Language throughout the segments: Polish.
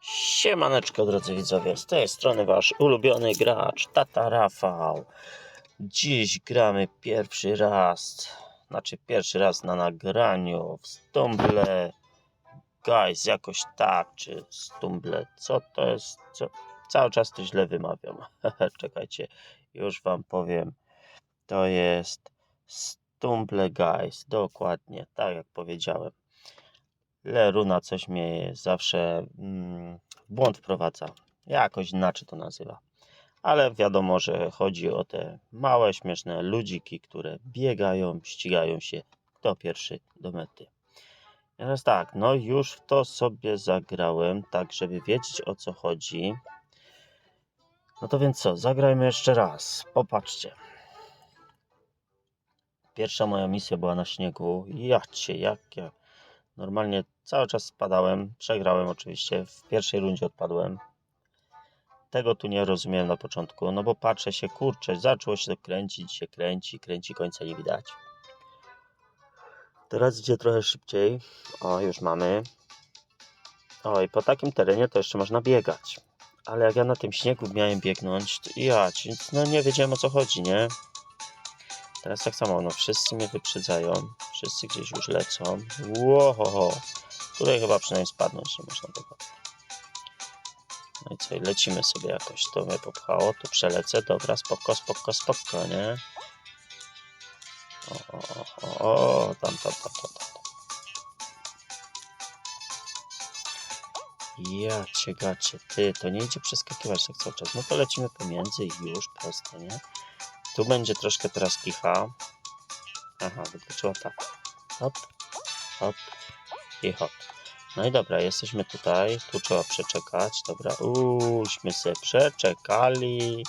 Siemaneczko drodzy widzowie, z tej strony wasz ulubiony gracz Tata Rafał. Dziś gramy pierwszy raz, znaczy pierwszy raz na nagraniu w Stumble Guys, jakoś tak, czy Stumble, co to jest, co? Cały czas to źle wymawiam, czekajcie, już wam powiem. To jest Stumble Guys, dokładnie, tak jak powiedziałem. Leruna coś mnie zawsze mm, w błąd wprowadza. Jakoś inaczej to nazywa. Ale wiadomo, że chodzi o te małe, śmieszne ludziki, które biegają, ścigają się, kto pierwszy do mety. Teraz tak, no już w to sobie zagrałem, tak żeby wiedzieć o co chodzi. No to więc co, zagrajmy jeszcze raz. Popatrzcie. Pierwsza moja misja była na śniegu. Jacie, jak ja Normalnie cały czas spadałem, przegrałem oczywiście, w pierwszej rundzie odpadłem. Tego tu nie rozumiałem na początku, no bo patrzę się, kurczę, zaczęło się to kręcić, się kręci, kręci, końca nie widać. Teraz idzie trochę szybciej. O, już mamy. O, i po takim terenie to jeszcze można biegać. Ale jak ja na tym śniegu miałem biegnąć, to ja, no nie wiedziałem o co chodzi, nie? Teraz tak samo, no wszyscy mnie wyprzedzają, wszyscy gdzieś już lecą. Łohoho, tutaj chyba przynajmniej spadnąć nie można tego. No i co, i lecimy sobie jakoś, to mnie popchało, tu przelecę, dobra, spoko, spoko, spoko, nie? O, o, o, o, tam, tam, tam, tam, tam. Ja cię gacie, ty, to nie idzie przeskakiwać tak cały czas. No to lecimy pomiędzy i już, proste, nie? Tu będzie troszkę teraz kicha. Aha, wykluczyła tak. Hop, hop i hop. No i dobra, jesteśmy tutaj. Tu trzeba przeczekać. Dobra, uśmy se przeczekali.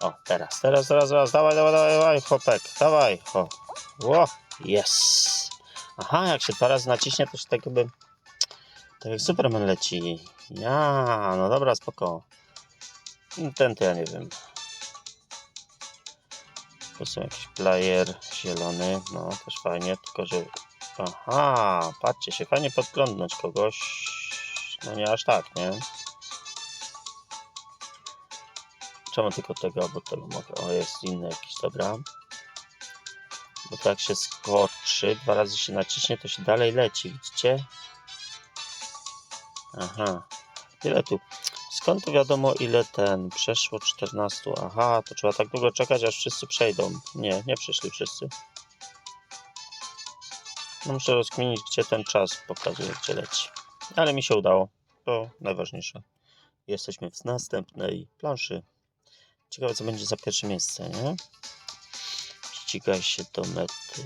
O, teraz, teraz, teraz, teraz. Dawaj, dawaj, dawaj, dawaj, hopek. Dawaj, ho. Ło, yes. Aha, jak się dwa razy naciśnie, to się tak jakby... Tak jak Superman leci. Ja, no dobra, spoko. Ten to ja nie wiem. Tu są jakiś player zielony, no też fajnie, tylko że... Aha, patrzcie się, fajnie podglądnąć kogoś. No nie aż tak, nie? Czemu tylko tego, albo tego mogę? O, jest inny jakiś, dobra. Bo to jak się skoczy, dwa razy się naciśnie, to się dalej leci, widzicie? Aha. Tyle tu. Skąd tu wiadomo ile ten? Przeszło 14. Aha, to trzeba tak długo czekać, aż wszyscy przejdą. Nie, nie przyszli wszyscy. No muszę rozkminić, gdzie ten czas pokazuje, gdzie leci. Ale mi się udało. To najważniejsze. Jesteśmy w następnej planszy. Ciekawe, co będzie za pierwsze miejsce, nie? Ścigaj się do mety.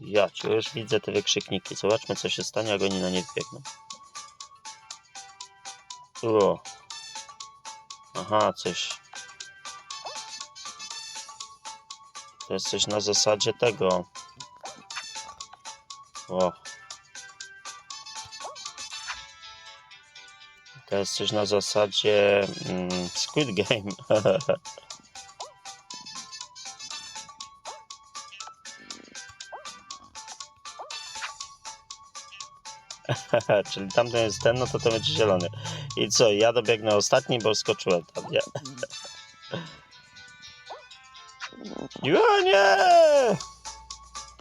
Ja cię już widzę te wykrzykniki. Zobaczmy, co się stanie, jak oni na nie biegną. O, Aha, coś. To jest coś na zasadzie tego. O. To jest coś na zasadzie mm, Squid Game. Czyli tamten jest ten, no to to będzie zielony. I co, ja dobiegnę ostatni, bo skoczyłem tam, nie? Nie!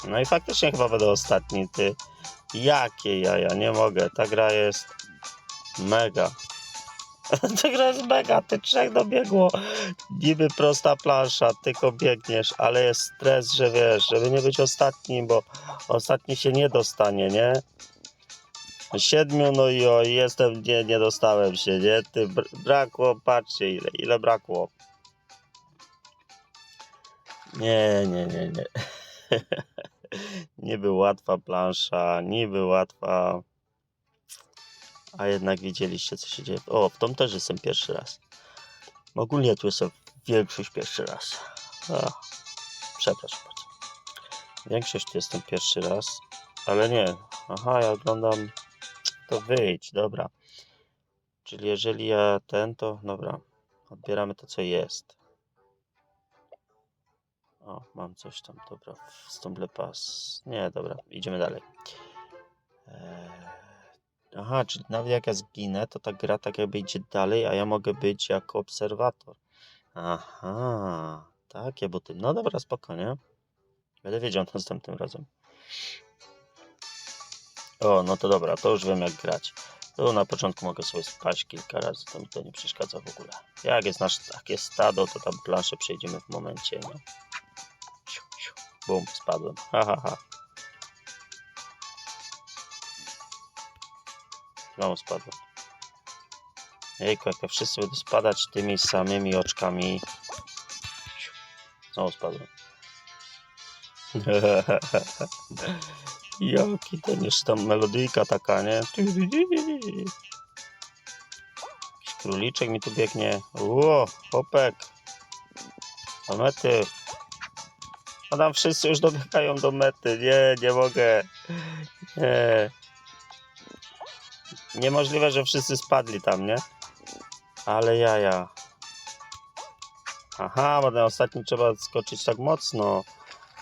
No i faktycznie chyba będę ostatni, ty. Jakie jaja, nie mogę. Ta gra jest mega. Ta gra jest mega, ty trzech dobiegło. Niby prosta plansza, tylko biegniesz, ale jest stres, że wiesz, żeby nie być ostatnim, bo ostatni się nie dostanie, nie? Siedmiu, no i o, jestem, nie, nie dostałem się, nie? Ty, br- brakło, patrzcie ile, ile brakło. Nie, nie, nie, nie. Niby łatwa plansza, niby łatwa. A jednak widzieliście, co się dzieje. O, w tom też jestem pierwszy raz. Ogólnie tu jestem większość pierwszy raz. Przepraszam bardzo. Większość tu jestem pierwszy raz, ale nie. Aha, ja oglądam to wyjdź, dobra. Czyli jeżeli ja ten, to dobra. Odbieramy to, co jest. O, mam coś tam, dobra. Stumble Pass. Nie, dobra, idziemy dalej. Eee, Aha, czyli nawet jak ja zginę, to ta gra tak jakby idzie dalej, a ja mogę być jako obserwator. Aha, takie buty. No dobra, spokojnie. Będę wiedział następnym razem. O, no to dobra, to już wiem jak grać. Tu na początku mogę sobie spaść kilka razy, to mi to nie przeszkadza w ogóle. Jak jest nasz takie stado, to tam planszę przejdziemy w momencie, nie? Siu, siu. Bum, spadłem. Ha, ha, ha. Znowu spadłem. Jejku, jak ja wszyscy będą spadać tymi samymi oczkami. Znowu spadłem. Jaki ten jeszcze tam melodyjka taka, nie? Jakiś króliczek mi tu biegnie. Ło, chłopek. Do mety. A tam wszyscy już dobiegają do mety. Nie, nie mogę. Nie. Niemożliwe, że wszyscy spadli tam, nie? Ale jaja. Aha, bo ten ostatni trzeba skoczyć tak mocno.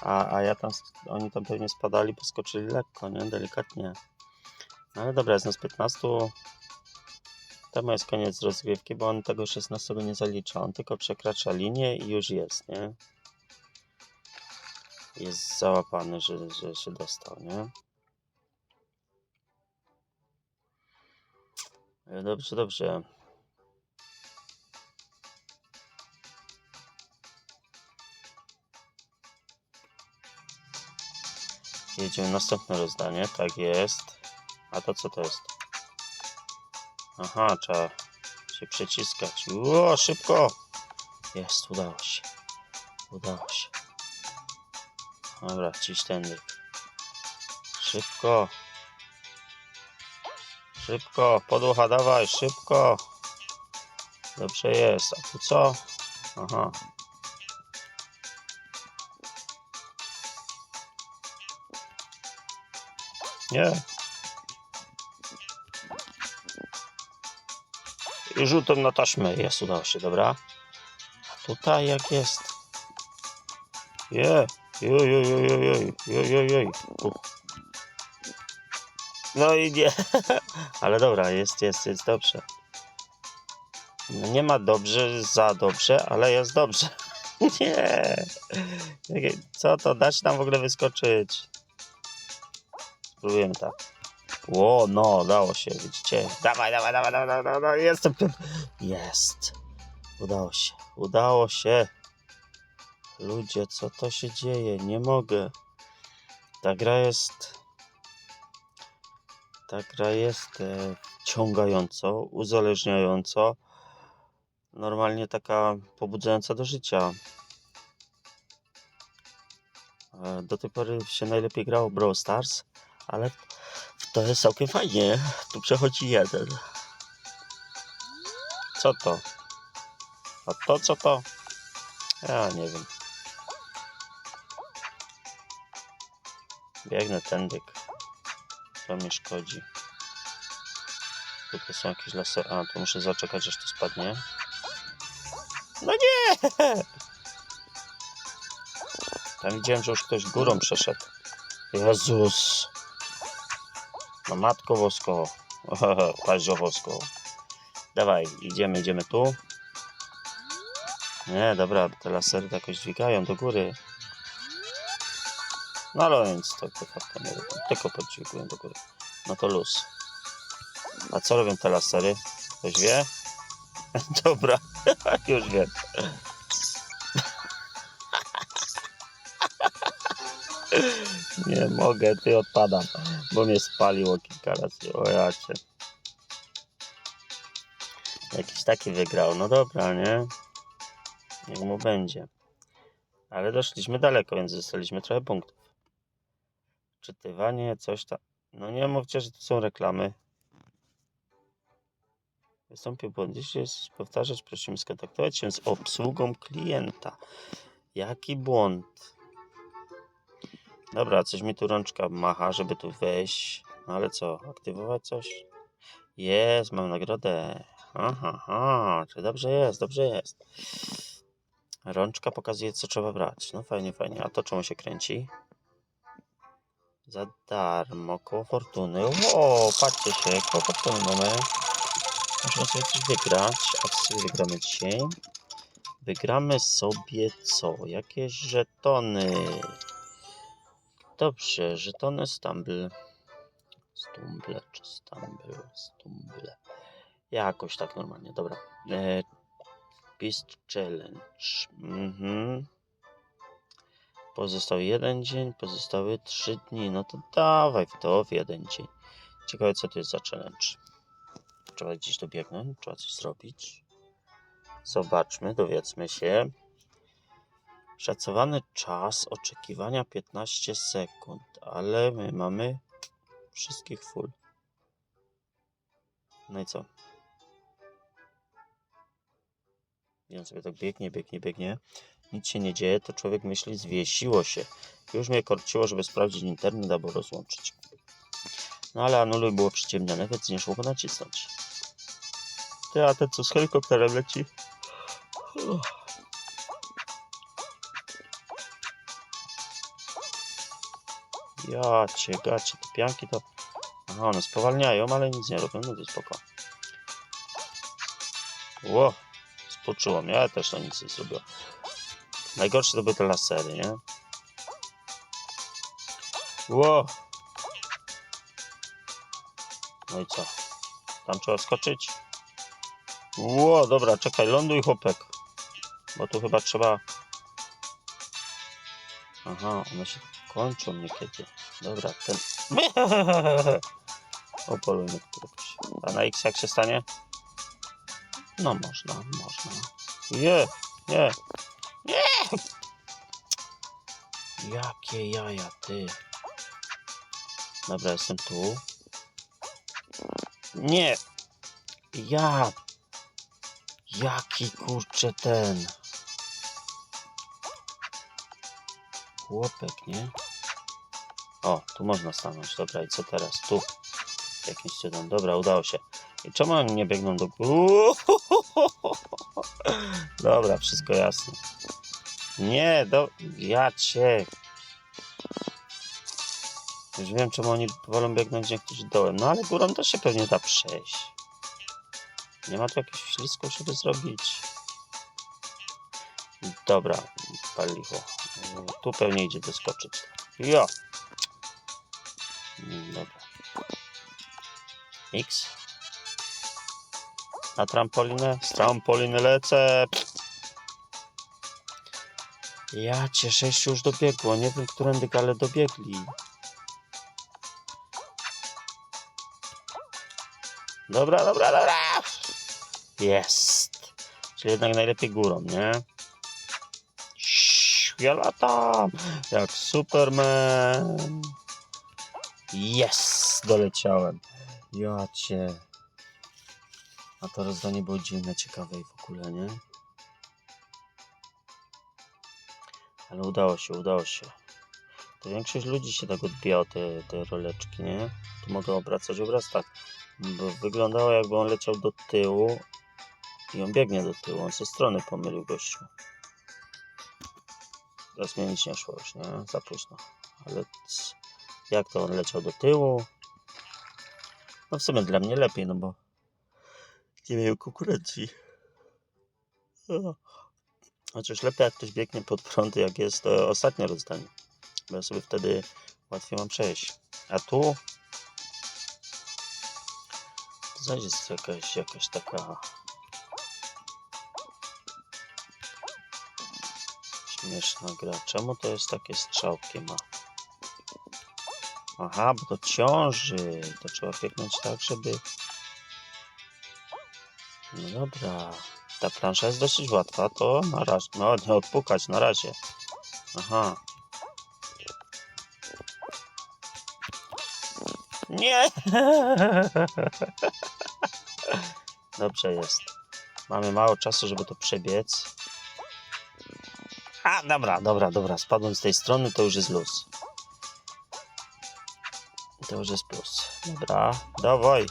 A, a ja tam, oni tam pewnie spadali, poskoczyli lekko, nie? Delikatnie. No ale dobra, jest nas 15. To jest koniec rozgrywki, bo on tego 16 nie zalicza. On tylko przekracza linię i już jest, nie? Jest załapany, że, że się dostał, nie? E, Dobrze, dobrze. Jedziemy następne rozdanie, tak jest. A to co to jest? Aha, trzeba się przeciskać. Ło, szybko! Jest, udało się. Udało się. Dobra, ciś tędy. Szybko. Szybko, podłucha dawaj, szybko. Dobrze jest. A tu co? Aha. Nie. I rzutem na taśmę. Jest, udało się, dobra. A tutaj jak jest? Je. Joj, joj, joj, joj, joj, joj. No i nie. Ale dobra, jest, jest, jest dobrze. No nie ma dobrze, za dobrze, ale jest dobrze. Nie. Co to? Da się tam w ogóle wyskoczyć? Spróbujemy tak. Ło, no, dało się, widzicie? Dawaj, dawaj, dawaj, dawaj, dawaj, dawaj, jestem. Jest. Udało się, udało się. Ludzie, co to się dzieje? Nie mogę. Ta gra jest... Ta gra jest e, ciągająco, uzależniająco. Normalnie taka pobudzająca do życia. E, do tej pory się najlepiej grało Brawl Stars, ale to jest całkiem fajnie. Tu przechodzi jeden. Co to? A to co to? Ja nie wiem. Biegnę tędyk. To mi szkodzi. Tutaj są jakieś lasy. A, to muszę zaczekać, aż to spadnie. No nie! Tam widziałem, że już ktoś górą przeszedł. Jezus! No matko wosko. Paździowosko. Dawaj, idziemy, idziemy tu. Nie, dobra, te lasery jakoś dźwigają do góry. No ale więc to de nie robią, tylko podźwigują do góry. No to luz. A co robią te lasery? Ktoś wie? Dobra, już wiem. Nie mogę, ty odpadam, bo mnie spaliło kilka razy. O ja cię. Jakiś taki wygrał, no dobra, nie? Niech mu będzie. Ale doszliśmy daleko, więc dostaliśmy trochę punktów. Czytywanie, coś tam. No nie mówcie, że to są reklamy. Wystąpił błąd. Jeśli jest powtarzać, prosimy skontaktować się z obsługą klienta. Jaki błąd? Dobra, coś mi tu rączka macha, żeby tu wejść. No ale co, aktywować coś? Jest, mam nagrodę. Aha, aha, czy dobrze jest, dobrze jest. Rączka pokazuje, co trzeba brać. No fajnie, fajnie. A to czemu się kręci? Za darmo, koło fortuny. O, patrzcie się, koło fortuny mamy. Możemy sobie coś wygrać. A co sobie wygramy dzisiaj? Wygramy sobie co? Jakieś żetony. Dobrze, żetony Stumble. Stumble czy Stumble? Stumble. Jakoś tak normalnie, dobra. E, Beast Challenge. Mhm. Pozostał jeden dzień, pozostały trzy dni. No to dawaj w to w jeden dzień. Ciekawe co to jest za challenge. Trzeba gdzieś dobiegnąć, trzeba coś zrobić. Zobaczmy, dowiedzmy się. Szacowany czas oczekiwania 15 sekund, ale my mamy wszystkich full. No i co? I sobie tak biegnie, biegnie, biegnie. Nic się nie dzieje, to człowiek myśli, zwiesiło się. Już mnie korciło, żeby sprawdzić internet albo rozłączyć. No ale anuluj było przyciemnione, więc nie szło go nacisnąć. Ty, a ten co z helikopterem leci? Uff. Ja cię, gacie, te pianki to... Aha, one spowalniają, ale nic nie robią, no to spoko. Ło, spoczyło mnie, ale też to nic nie zrobiło. Najgorsze to były te lasery, nie? Ło! No i co? Tam trzeba skoczyć? Ło, dobra, czekaj, ląduj chłopek. Bo tu chyba trzeba... Aha, one się kończą niekiedy. Dobra, ten... Opolujmy któregoś. A na X jak się stanie? No można, można. Nie, nie, nie! Jakie jaja, ty. Dobra, jestem tu. Nie! Ja! Jaki kurczę ten. Chłopek, nie? O, tu można stanąć. Dobra, i co teraz? Tu. Jakimś cudem. Dobra, udało się. I czemu oni nie biegną do? Dobra, wszystko jasne. Nie, do... Ja cię. Już wiem, czemu oni wolą biegnąć niektórzy dołem. No ale górą też się pewnie da przejść. Nie ma tu jakichś ślisków, żeby zrobić. Dobra, palicho. Tu pewnie idzie doskoczyć. Jo. Dobra. X. Na trampolinę? Z trampoliny lecę. Ja cię, sześciu już dobiegło. Nie wiem, którędy, ale dobiegli. Dobra, dobra, dobra. Jest. Czyli jednak najlepiej górą, nie? Ja latam. Jak Superman. Jest. Doleciałem. Ja cię. A to rozdanie było dziwne, ciekawe i w ogóle, nie? Ale udało się, udało się. To większość ludzi się tak odbija te, te roleczki, nie? Tu mogę obracać obraz tak. Bo wyglądało jakby on leciał do tyłu i on biegnie do tyłu. On ze strony pomylił gościu. Teraz mnie nic nie szło już, nie? Za późno. Ale jak to on leciał do tyłu? No w sumie dla mnie lepiej, no bo nie miał konkurencji. O. Chociaż lepiej jak ktoś biegnie pod prąd, jak jest ostatnie rozdanie. Bo ja sobie wtedy łatwiej mam przejść. A tu to jest jakaś, jakaś taka śmieszna gra. Czemu to jest takie strzałki ma? Aha, bo to ciąży. To trzeba biegnąć tak, żeby... No dobra. Ta plansza jest dosyć łatwa, to na razie. No, nie odpukać na razie. Aha. Nie! Dobrze jest. Mamy mało czasu, żeby to przebiec. A, dobra, dobra, dobra. Spadłem z tej strony, to już jest luz. To już jest plus. Dobra, dawaj.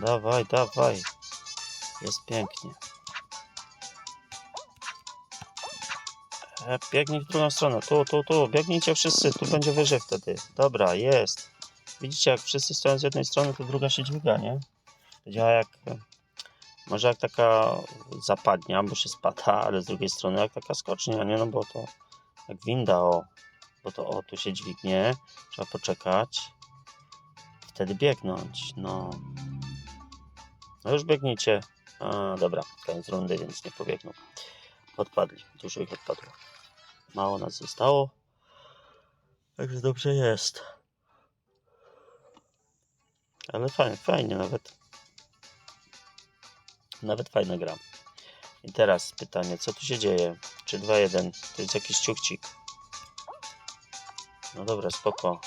Dawaj, dawaj. Jest pięknie. E, Biegnij w drugą stronę. Tu, tu, tu. Biegnijcie wszyscy. Tu będzie wyżej wtedy. Dobra, jest. Widzicie, jak wszyscy stoją z jednej strony, to druga się dźwiga, nie? To działa jak... Może jak taka zapadnia, bo się spada, ale z drugiej strony jak taka skocznia, nie? No bo to jak winda, o. Bo to o, tu się dźwignie. Trzeba poczekać. Wtedy biegnąć, no. No już biegnijcie. A, dobra, koniec rundy, więc nie pobiegną. Odpadli, dużo ich odpadło. Mało nas zostało. Także dobrze jest. Ale fajnie, fajnie nawet. Nawet fajna gra. I teraz pytanie, co tu się dzieje? Czy 2-1? To jest jakiś ciuchcik. No dobra, spoko.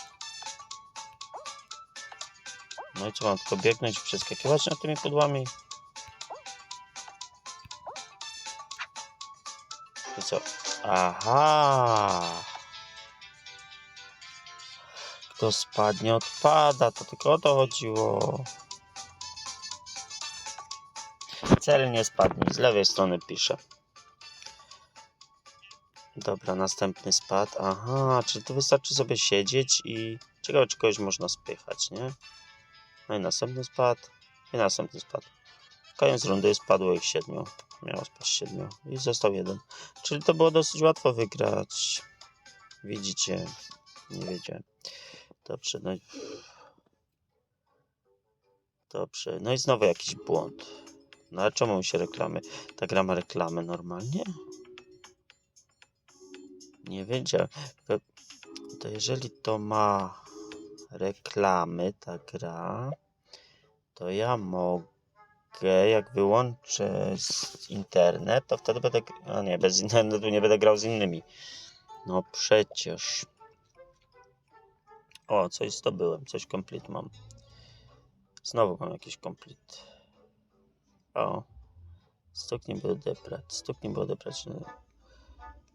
No i co mam tylko biegnąć i przeskakiwać nad tymi pudłami? I co? Aha! Kto spadnie, odpada. To tylko o to chodziło. Cel nie spadnie. Z lewej strony piszę. Dobra, następny spad. Aha, czyli tu wystarczy sobie siedzieć i... Ciekawe, czy kogoś można spychać, nie? No i następny spad. I następny spad. Koniec rundy spadło ich siedmiu. Miało spaść siedmiu. I został jeden. Czyli to było dosyć łatwo wygrać. Widzicie. Nie wiedziałem. Dobrze, no i... Dobrze, no i znowu jakiś błąd. No czemu się reklamy? Ta gra ma reklamę normalnie? Nie wiedziałem. To jeżeli to ma reklamy, ta gra, to ja mogę, jak wyłączę internet, to wtedy będę. A nie, bez internetu nie będę grał z innymi. No przecież. O, coś zdobyłem, coś complete mam. Znowu mam jakiś complete. O. Stuknij by odebrać, stuknij by odebrać.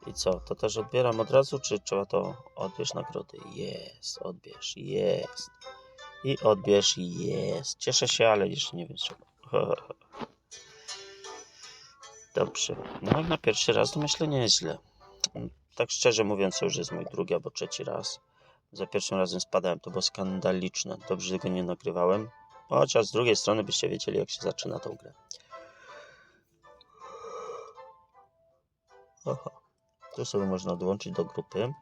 I co, to też odbieram od razu, czy trzeba to odbierz nagrody? Jest, odbierz, jest. I odbierz, jest. Cieszę się, ale jeszcze nie wiem. Dobrze. No jak na pierwszy raz to myślę nieźle. Tak szczerze mówiąc, to już jest mój drugi albo trzeci raz. Za pierwszym razem spadałem, to było skandaliczne. Dobrze, tego nie nagrywałem. Chociaż z drugiej strony byście wiedzieli, jak się zaczyna tą grę. Aha. Tu sobie można dołączyć do grupy.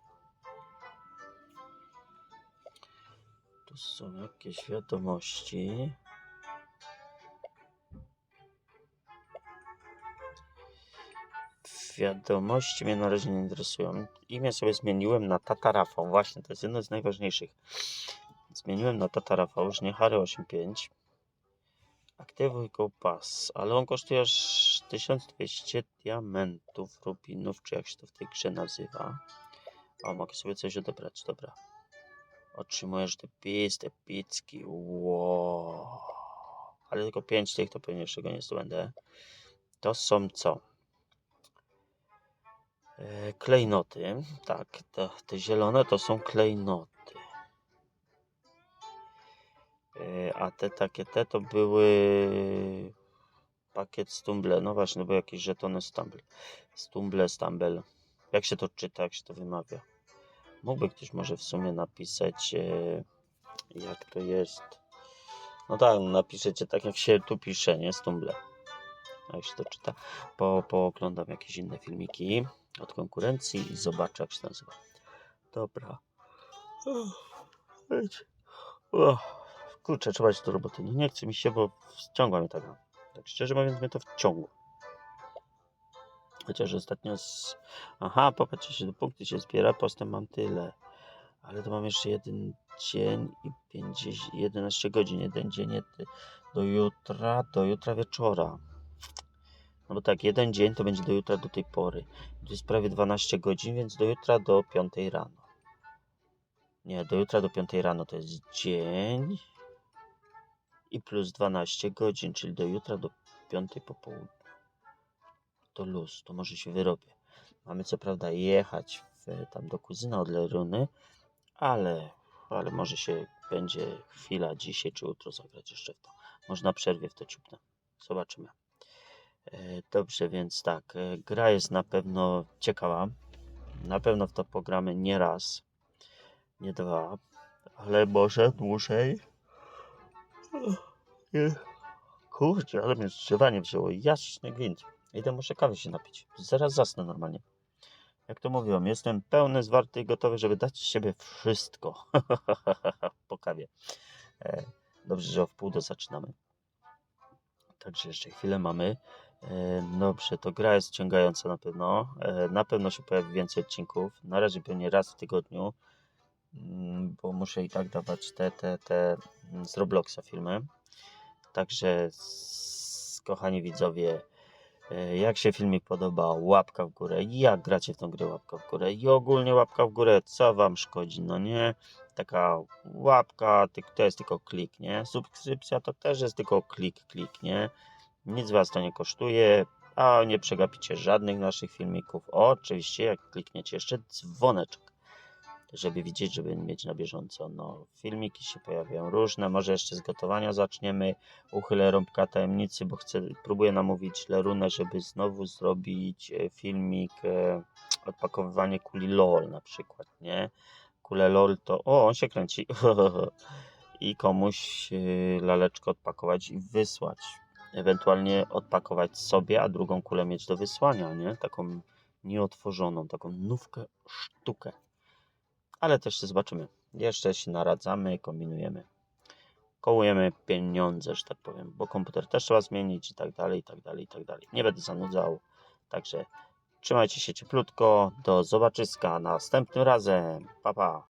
Tu są jakieś wiadomości. Wiadomości mnie na razie nie interesują. Imię sobie zmieniłem na Tata Rafał. Właśnie, to jest jedno z najważniejszych. Zmieniłem na Tata Rafał, już nie Harry 85. Aktywuj go pas, ale on kosztuje aż 1200 diamentów, rubinów, czy jak się to w tej grze nazywa. O, mogę sobie coś odebrać, dobra. Otrzymujesz te pis, te wow. Ale tylko 5 tych, to pewnie jeszcze go nie zdobędę. To są co? E, klejnoty, tak, te, te zielone to są klejnoty. E, A te takie te to były pakiet Stumble. No właśnie, były jakieś żetony Stumble. Stumble, Stumble. Jak się to czyta, jak się to wymawia? Mógłby ktoś może w sumie napisać, e, jak to jest. No tak, napiszecie tak, jak się tu pisze, nie? Stumble. Jak się to czyta. Po, pooglądam jakieś inne filmiki od konkurencji i zobaczę, jak się nazywa. Dobra. Kurczę, trzeba iść do roboty. No nie chce mi się, bo wciągła mnie ta. Tak szczerze mówiąc, mnie to wciągło. Chociaż ostatnio z... Aha, popatrzcie się, do punkty się zbiera, postęp mam tyle. Ale to mam jeszcze jeden dzień i 50, 11 godzin, jeden dzień do jutra, do jutra wieczora. No bo tak, jeden dzień to będzie do jutra do tej pory. To jest prawie 12 godzin, więc do jutra do 5 rano. Nie, do jutra do 5 rano to jest dzień i plus 12 godzin, czyli do jutra do 5 po południu. To luz, to może się wyrobię. Mamy co prawda jechać w, tam do kuzyna od Leruny, ale, ale może się będzie chwila dzisiaj czy jutro zagrać jeszcze w to. Może na przerwie w to ciupnę. Zobaczymy. E, Dobrze, więc tak, e, gra jest na pewno ciekawa. Na pewno w to pogramy nie raz, nie dwa, ale może dłużej. Nie. Kurczę, ale mnie wzięło. Jasny gwint. Idę muszę kawy się napić. Zaraz zasnę normalnie. Jak to mówiłem, jestem pełny, zwarty i gotowy, żeby dać z siebie wszystko. po kawie. E, Dobrze, że o wpół do zaczynamy. Także jeszcze chwilę mamy. E, Dobrze, to gra jest ciągająca na pewno. Na pewno się pojawi więcej odcinków. Na razie pewnie raz w tygodniu, bo muszę i tak dawać te, te, te mm, z Robloxa filmy. Także, kochani widzowie, e, jak się filmik podoba, łapka w górę. Jak gracie w tą grę, łapka w górę. I ogólnie łapka w górę, co wam szkodzi, no nie? Taka łapka, to jest tylko klik, nie? Subskrypcja to też jest tylko klik, klik, nie? Nic was to nie kosztuje, a nie przegapicie żadnych naszych filmików. Oczywiście, jak klikniecie jeszcze dzwoneczek, żeby widzieć, żeby mieć na bieżąco. No, filmiki się pojawiają różne, może jeszcze z gotowania zaczniemy. Uchylę rąbka tajemnicy, bo chcę, próbuję namówić Lerunę, żeby znowu zrobić e, filmik e, odpakowywanie kuli LOL na przykład, nie? Kule LOL to, o, on się kręci. I komuś y, laleczkę odpakować i wysłać. Ewentualnie odpakować sobie, a drugą kulę mieć do wysłania, nie? Taką nieotworzoną, taką nówkę, sztukę. Ale też zobaczymy. Jeszcze się naradzamy, kombinujemy. Kołujemy pieniądze, że tak powiem, bo komputer też trzeba zmienić i tak dalej, i tak dalej, i tak dalej. Nie będę zanudzał. Także trzymajcie się cieplutko. Do zobaczyska następnym razem. Pa, pa.